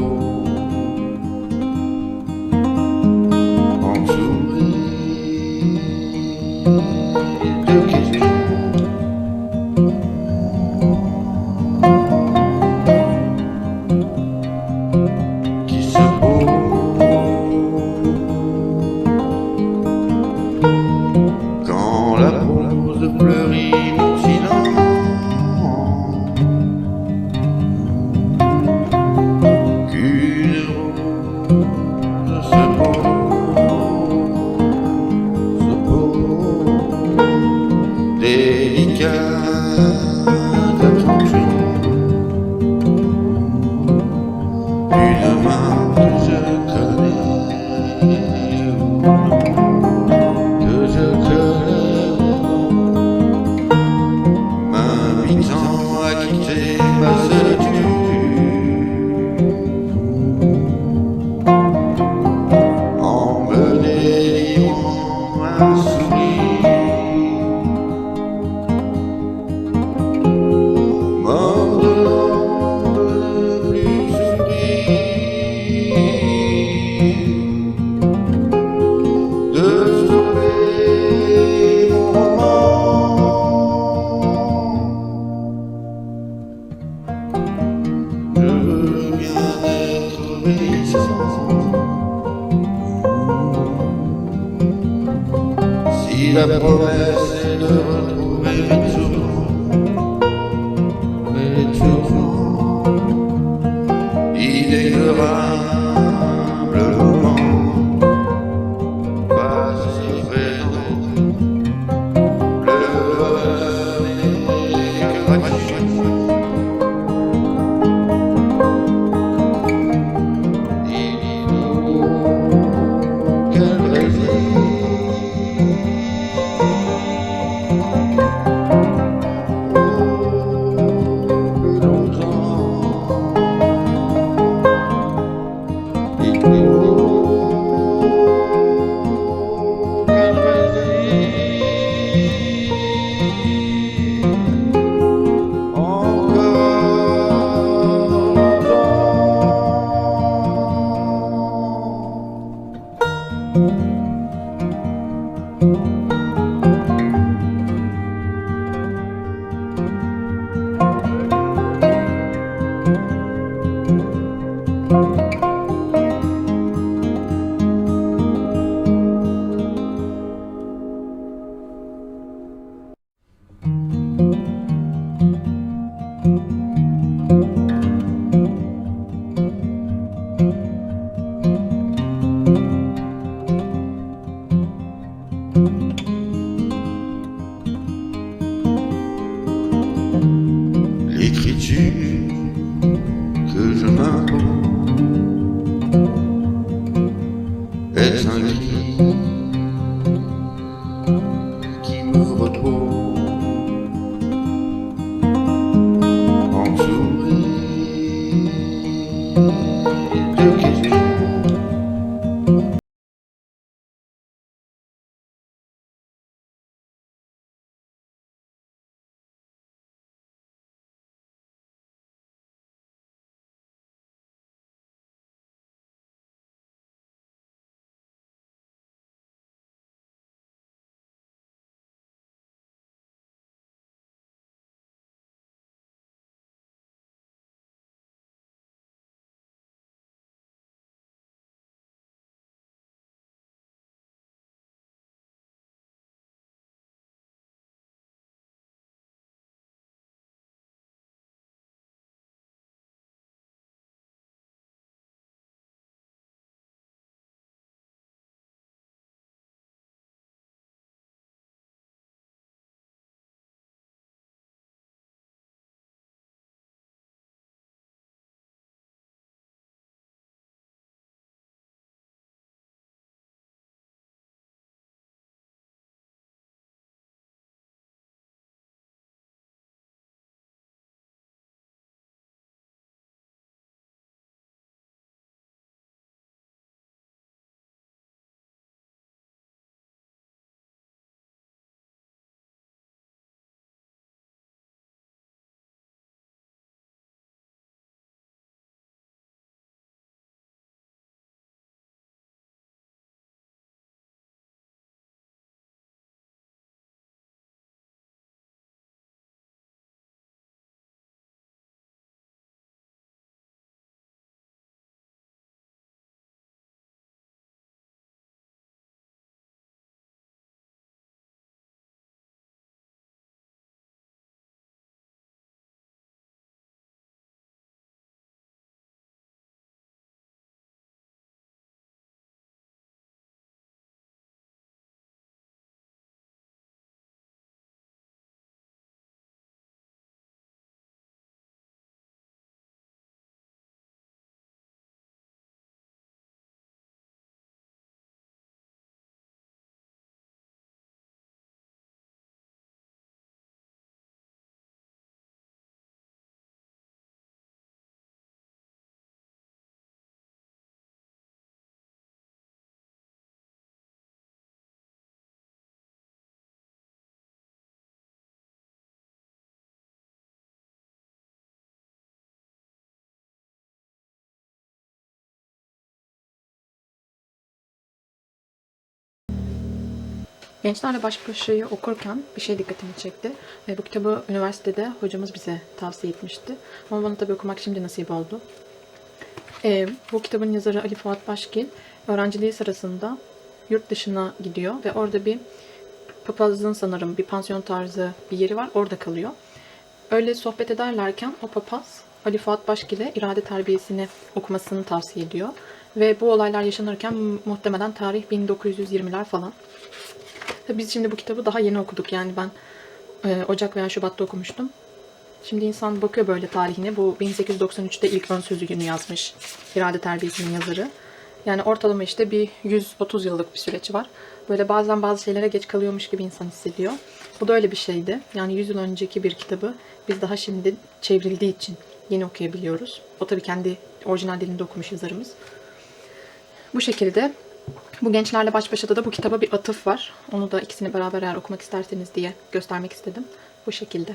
people. la promesse de retrouver le tour. Il est de chemin est un cri qui me retrouve en souris de questions. Gençlerle Baş Başa'yı okurken bir şey dikkatimi çekti. E, bu kitabı üniversitede hocamız bize tavsiye etmişti. Ama bana tabii okumak şimdi nasip oldu. Ee, bu kitabın yazarı Ali Fuat Başgil öğrenciliği sırasında yurt dışına gidiyor ve orada bir papazlığın sanırım bir pansiyon tarzı bir yeri var. Orada kalıyor. Öyle sohbet ederlerken o papaz Ali Fuat Başgil'e irade terbiyesini okumasını tavsiye ediyor. Ve bu olaylar yaşanırken muhtemelen tarih 1920'ler falan. Biz şimdi bu kitabı daha yeni okuduk. Yani ben e, Ocak veya Şubat'ta okumuştum. Şimdi insan bakıyor böyle tarihine. Bu 1893'te ilk ön sözlüğünü yazmış. İrade terbiyesinin yazarı. Yani ortalama işte bir 130 yıllık bir süreç var. Böyle bazen bazı şeylere geç kalıyormuş gibi insan hissediyor. Bu da öyle bir şeydi. Yani 100 yıl önceki bir kitabı biz daha şimdi çevrildiği için yeni okuyabiliyoruz. O tabii kendi orijinal dilinde okumuş yazarımız. Bu şekilde bu gençlerle baş başa da bu kitaba bir atıf var. Onu da ikisini beraber eğer okumak isterseniz diye göstermek istedim. Bu şekilde.